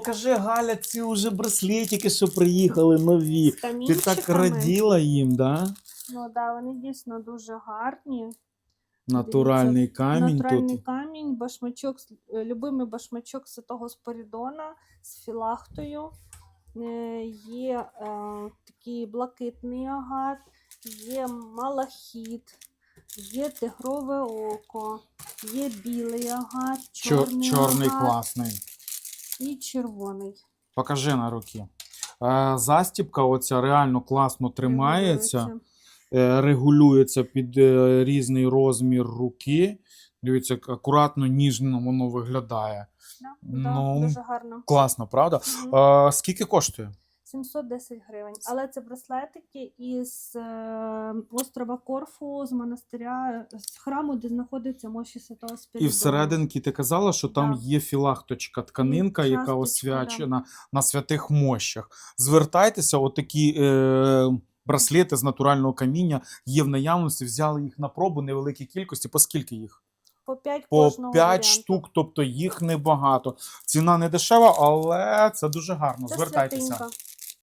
Покажи, Галя, ці вже браслетики, що приїхали нові. Ти так раділа їм, да? Ну да, вони дійсно дуже гарні. Натуральний камінь Натуральний тут. камінь, башмачок, е, любимий башмачок святого Спорідона з філахтою. Е, Є е, такий блакитний агат, є малахіт, є тигрове око, є білий агат, Чор- чорний, чорний агат класний. І червоний. Покажи на руки. Застібка застіпка оця реально класно тримається, Регулюється. е, регулюється під е, різний розмір руки. Дивіться, акуратно, ніжно воно виглядає. Да, да, Ну, дуже гарно. Класно, правда? Мгм. а, скільки коштує? 710 гривень. Але це браслетики із е, острова Корфу, з монастиря, з храму, де знаходиться мощі Святого І всерединки ти казала, що там Да. є філахточка, тканинка, яка освячена на святих мощах. Звертайтеся, отакі е, браслети з натурального каміння є в наявності. Взяли їх на пробу невеликій кількості. По скільки їх? По 5 По 5 варіанту. штук, тобто їх небагато. Ціна не дешева, але це дуже гарно. Це Звертайтеся. святинька.